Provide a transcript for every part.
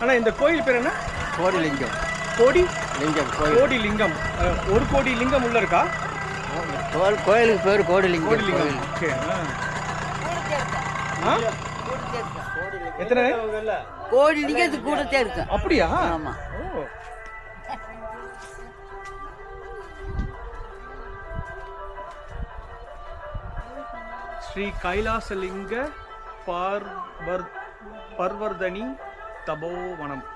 ஆனால் இந்த கோயில் பேர் என்ன? கோடி லிங்கம் கோடி? லிங்கம் கோயில். கோடி லிங்கம் ஒரு கோடி லிங்கம் உள்ள இருக்கா? கோயில் கோயிலுக்கு பேர் கோடி லிங்கம் கோடி லிங்கம் ஓகே எத்தனை? கோடி லிங்கத்துக்கு கூடத்தே இருக்கு? அப்படியா? ஆமா. ஓ. ஸ்ரீ கைலாசலிங்க பார்வர் பர்வர்தனி தபோவனம்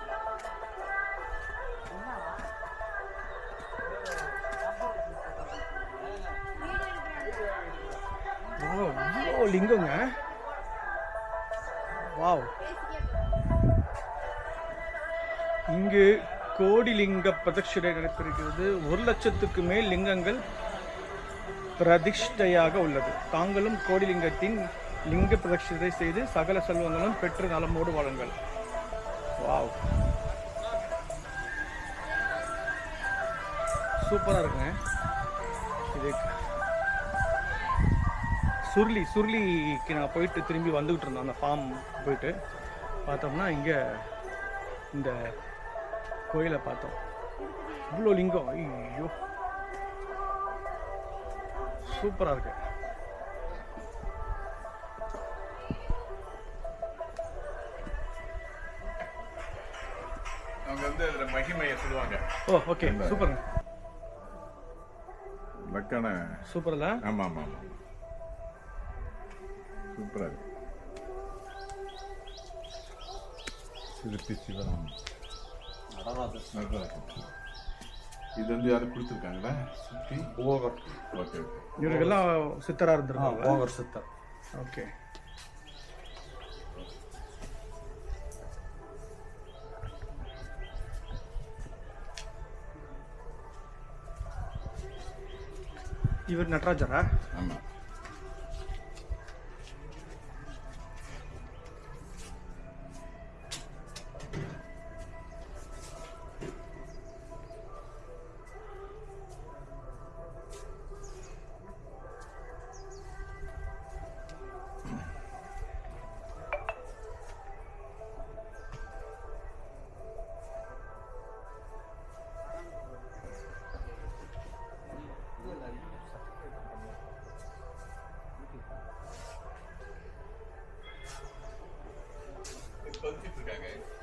இவ்வளோ லிங்கங்க. வாவ். இங்கு கோடி லிங்க பிரதட்சிணை நடைபெறுகிறது. ஒரு லட்சத்துக்கு மேல் லிங்கங்கள் பிரதிஷ்டையாக உள்ளது. தாங்களும் கோடிலிங்கத்தின் லிங்க பிரதட்சிணை செய்து சகல செல்வங்களும் பெற்று நலமோடு வாழுங்கள். வாவ் சூப்பராக இருக்குங்க. இது சுருளி சுருளிக்கு நான் போயிட்டு திரும்பி வந்துக்கிட்டு இருந்தேன் அந்த ஃபார்ம் போயிட்டு பார்த்தோம்னா இங்கே இந்த கோயிலை பார்த்தோம். இவ்வளோ லிங்கம். ஐயோ. சூப்பராக இருக்குது வந்து அதில் மகிமையை சொல்லுவாங்க. ஓ ஓகே சூப்பருங்க லக்கான சூப்பர்ல? ஆமாம் ஆமாம் ஆமாம் சூப்பராக இருக்கு. சிறப்பி சிவராம். நடராஜன் இது வந்து யாரும் கொடுத்துருக்காங்களா சுற்றி ஓவர். Okay okay. இவருக்கெல்லாம் சித்தராக இருந்திருக்காங்க. ஓவர் சித்தர். ஓகே இவர் நடராஜரா? ஆமாம்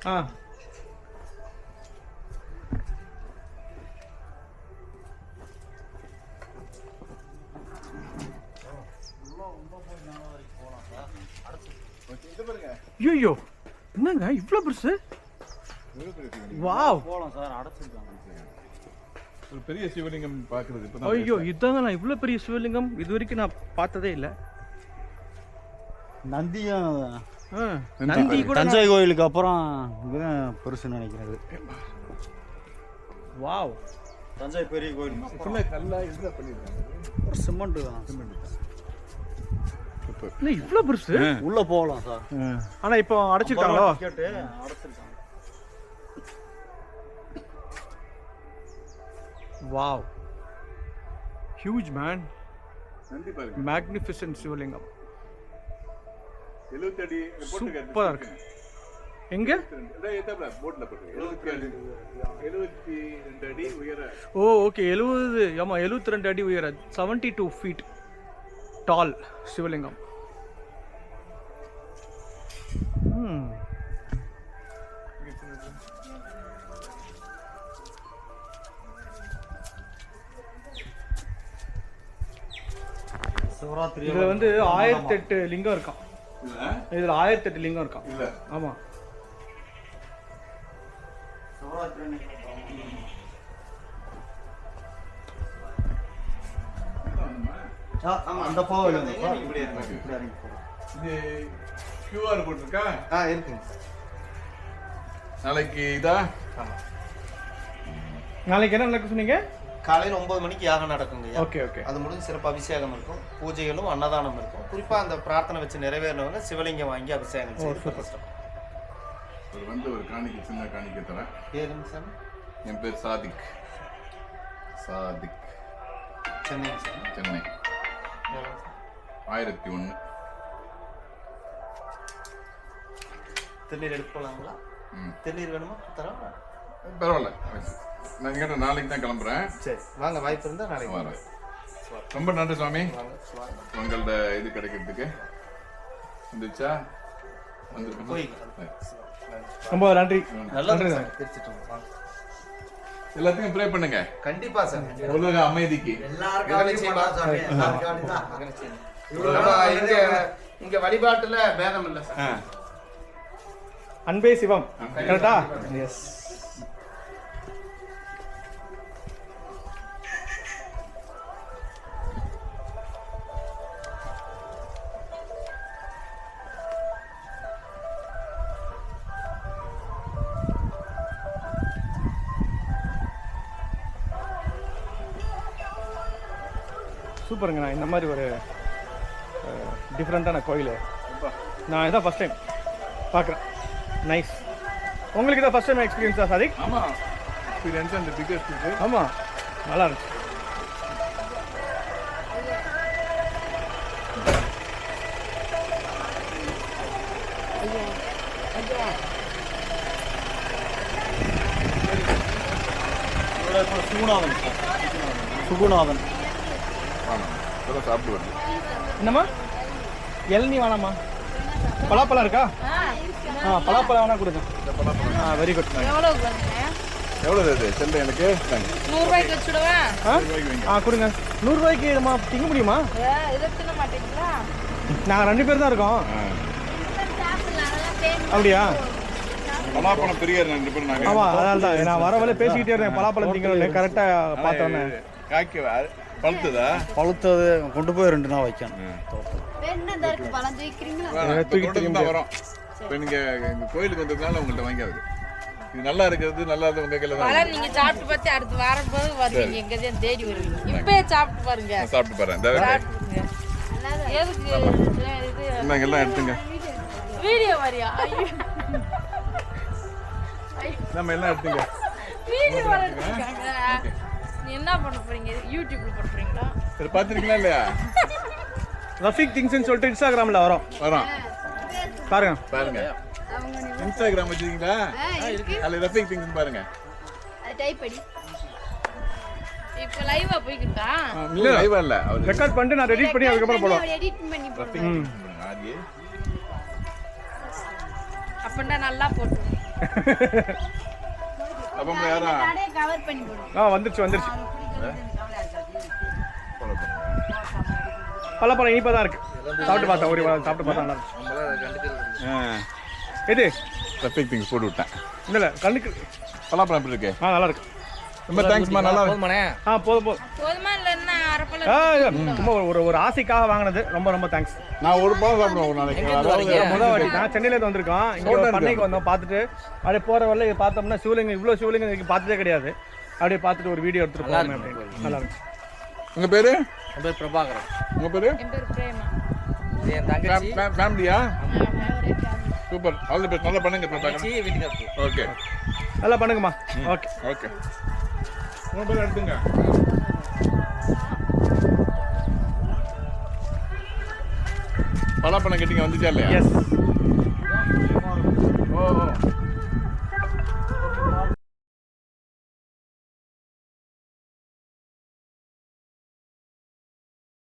ஆ. ஐயோ என்னங்க இவ்வளோ பெருசு. வாவ். போகலாம் சார் அடைச்சிருக்காங்க ஒரு பெரிய சிவலிங்கம் பார்க்கறது ஐயோ இதாங்க நான் இவ்வளோ பெரிய சிவலிங்கம் இது வரைக்கும் நான் பார்த்ததே இல்லை. நந்தியும் நந்தி கூட தஞ்சை கோயிலுக்கு அப்புறம் இதுதான் பெருசுன்னு நினைக்கிறது. வாவ். தஞ்சை பெரிய கோயில் ஃபுல்லாக கல்லா இதில் பண்ணியிருக்காங்க ஒரு சிமெண்ட் தான். சூப்பர் என்ன இவ்வளோ பெருசு? உள்ள போகலாம் சார். ஆனா இப்போ அடைச்சிருக்காங்களோ? கேட்டு அடைச்சிருக்காங்க. Wow. Huge man magnificent Shivalingam. ரெண்டு அடி உயர. ஓ ஓகே எழுபது ஆமா எழுபத்தி ரெண்டு அடி உயர. Seventy two feet tall Shivalingam Shivaratri இதுல வந்து ஆயிரத்தி எட்டு லிங்கம் இருக்கான் இதுல ஆயிரத்தி எட்டு லிங்கம் இருக்கான் இல்ல. ஆமா. ஆமா அந்த கோவில் இப்படி இறங்கி இப்படி இறங்கி போகலாம் இது கியூஆர் போட்டிருக்கா ஆ இருக்குங்க. நாளைக்கு இதா? நாளைக்கு என்ன நடக்க சொன்னீங்க? காலையில் ஒன்பது மணிக்கு யாகம் நடக்குங்க. Okay okay. அது முடிஞ்சு சிறப்பு அபிஷேகம் இருக்கும். பூஜைகளும் அன்னதானம் இருக்கும். குறிப்பா அந்த பிரார்த்தனை வச்சு நிறைவேறினவங்க சிவலிங்கம் வாங்கி அபிஷேகம் பிரதிஷ்டம். ஒரு வந்து ஒரு காணிக்கை சின்ன காணிக்கை தரேன். பேருங்க சார்? என் பேர் சாதிக். சாதிக். சென்னை சார்? சென்னை? ஆயிரத்தி ஒன்று திருநீர் எடுத்து போகலாங்களா தெளிர் வேணுமா? தரோம் பரவாயில்ல. நான் கேட்ட நாளைக்கு தான் கிளம்புறேன். சரி வாங்க வாய்ப்பு இருந்தா நாளைக்கு வரேன் ரொம்ப நன்றி சுவாமி. உங்களோட இது கிடைக்கிறதுக்கு. வந்துச்சா. ரொம்ப நன்றி. வாங்க. எல்லாத்துக்கும் ப்ரே பண்ணுங்க. கண்டிப்பா சார். உலக அமைதிக்கு. இங்க வழிபாட்டுல பேதம் இல்ல சார். அன்பே சிவம். கரெக்டா எஸ் சூப்பருங்க நான் இந்த மாதிரி ஒரு டிஃப்ரெண்ட்டான கோயில். நான் இதான் ஃபஸ்ட் டைம் பார்க்குறேன் நைஸ் உங்களுக்கு இதான் ஃபஸ்ட் டைம் எக்ஸ்பீரியன்ஸா சாதிக்? ஆமா. எக்ஸ்பீரியன்ஸ் அந்த பிகஸ்ட் இது. ஆமாம் நல்லா இருந்துச்சு. சுகுணாதன் சுகுணாதன் சாப்பிட்டு வருது என்னம்மா? இளநீ வேணாம்மா. பலாப்பழம் இருக்கா? ஆ பலாப்பழம் வேணா கொடுங்க. ஆ வெரி குட் எவ்வளோ இது? செல்ல எனக்கு. தாங்க. நூறு ரூபாய்க்கு வச்சுடுவேன் ஆ? கொடுங்க. நூறுரூவாய்க்கு நம்ம திங்க முடியுமா? இதை தின்ன மாட்டீங்களா? நாங்கள் ரெண்டு பேர் தான் இருக்கோம். அப்படியா? பலாப்பழம் பெரிய ரெண்டு பேரும் நாங்கள் ஆமாம் அதனால தான் நான் வர வர பேசிக்கிட்டே இருந்தேன். பலாப்பழம் திங்கணும்னு கரெக்டாக பார்த்தோன்னே. காய்க்க பழுத்துதா? பழுத்தது கொண்டு போய் ரெண்டு நாள் வைக்கணும். இப்ப வரோம். இப்போ நீங்க எங்க கோயிலுக்கு வந்ததுனால உங்கள்ட்ட வாங்கியாவது. இது நல்லா இருக்கிறது நல்லா இருந்து உங்க கையில தான் பழம் நீங்க சாப்பிட்டு பார்த்து அடுத்து வாரம் போது வருவீங்க எங்க தான் தேடி வருவீங்க. இப்பயே சாப்பிட்டு பாருங்க. சாப்பிட்டு சாப்பிட்டுங்க. எதுக்கு? இது எல்லாம் எடுத்துங்க. வீடியோ வரியா? ஐயோ. நம்ம எல்லாம் எடுத்துங்க. வீடியோ நீ என்ன பண்ண போறீங்க? யூடியூப்ல போட போறீங்களா? சரி பார்த்துருக்கீங்களா இல்லையா? ரஃபீக் திங்ஸ்னு சொல்லிட்டு இன்ஸ்டாகிராமில் வரோம். வரோம். பாருங்க. பாருங்க. இன்ஸ்டாகிராம் வச்சிருக்கீங்களா? அதில் ரஃபிக் திங்ஸ் பாருங்க. டைப் அடி. இப்போ லைவா போய்க்கிட்டா இல்ல லைவா இல்ல. அவர் ரெக்கார்ட் பண்ணிட்டு நான் எடிட் பண்ணி எடிட் பண்ணி திங்ஸ் பாருங்க ஆரியே அப்படின்னா நல்லா போட்டு. யாரா ஆ வந்துருச்சு வந்துருச்சு. பலாப்பழம் இனிப்பாக தான் இருக்கு. சாப்பிட்டு ஒரு வாரம் சாப்பிட்டு பார்த்தா நல்லா இருந்துச்சு ஆ. எது? திங்ஸ் போட்டு விட்டேன். இல்லை இல்லை கண்ணுக்கு பலாப்பழம் எப்படி இருக்கு? ஆ நல்லா இருக்கு. ரொம்ப தேங்க்ஸ்மா நல்லா ஆ போதும் போதும். போதுமா அரைப்பழம் ஆ இல்ல, சும்மா ஒரு- ஒரு ஒரு ஆசைக்காக வாங்கினது. ரொம்ப ரொம்ப தேங்க்ஸ் நான் ஒரு பழம் சாப்பிடுவேன் ஒரு நாளைக்கு. அதாவது முதல் வாட்டி நான் சென்னையில இருந்து வந்திருக்கோம். இங்க ஒரு. பண்ணைக்கு வந்தோம் பார்த்துட்டு. அப்படியே போற வரல இது பார்த்தோம்னா சிவலிங்கம் இவ்வளோ சிவலிங்கம் இதுக்கு பார்த்ததே கிடையாது. அப்படியே பார்த்துட்டு ஒரு வீடியோ எடுத்துட்டு போகணும் அப்படின்னு. நல்லா இருந்துச்சு. உங்க பேரு? என் பேர் பிரபாகரன். உங்க பேரு? என் பேர் பிரேமா. இது என் தங்கச்சி. ஃபேமிலியா சூப்பர் ஆல் தி பெஸ்ட் நல்லா பண்ணுங்க பிரபாகரன். ஓகே நல்லா பண்ணுங்கம்மா. ஓகே ஓகே பேர் எடுத்துங்க. பலாப்பழம் கேட்டீங்க வந்துச்சா இல்லையா? எஸ் ஓ ஓ.